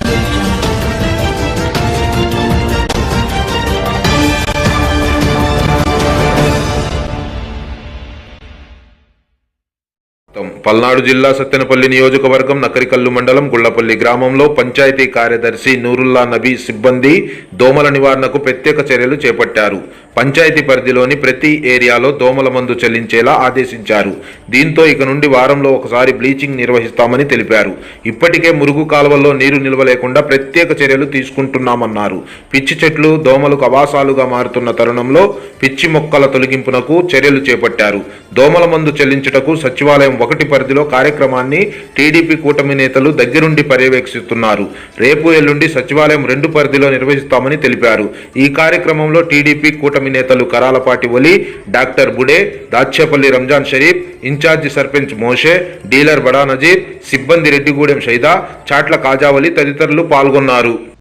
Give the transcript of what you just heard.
Thank you. Palnadu జిల్లా సత్తెనపల్లి నియోజకవర్గం నకరికల్లు మండలం గుళ్ళపల్లి గ్రామంలో పంచాయతీ కార్యదర్శి నూరుల్లా నబీ సిబ్బంది దోమల నివారణకు ప్రత్యేక చర్యలు చేపట్టారు. పంచాయతీ పరిధిలోని ప్రతి ఏరియాలో దోమల మందు చెల్లించేలా ఆదేశించారు. దీంతో ఇక నుండి వారంలో ఒకసారి బ్లీచింగ్ నిర్వహిస్తామని తెలిపారు. ఇప్పటికే మురుగు కాలువల్లో నీరు నిల్వ లేకుండా ప్రత్యేక చర్యలు తీసుకుంటున్నామన్నారు. పిచ్చి చెట్లు దోమలకు అవాసాలుగా మారుతున్న తరుణంలో పిచ్చి మొక్కల తొలగింపునకు చర్యలు చేపట్టారు. దోమల మందు చెల్లించుటకు సచివాలయం ఒకటి పరిధిలో కార్యక్రమాన్ని టీడీపీ కూటమి నేతలు దగ్గరుండి పర్యవేక్షిస్తున్నారు. రేపు ఎల్లుండి సచివాలయం రెండు పరిధిలో నిర్వహిస్తామని తెలిపారు. ఈ కార్యక్రమంలో టీడీపీ కూటమి నేతలు Karalapati Oli doctor Bude Dachepalli Ramzan Sharif incharge sarpanch Moshe dealer బడా నజీర్ సిబ్బంది రెడ్డిగూడెం షైదా చాట్ల కాజావలి తదితరులు పాల్గొన్నారు.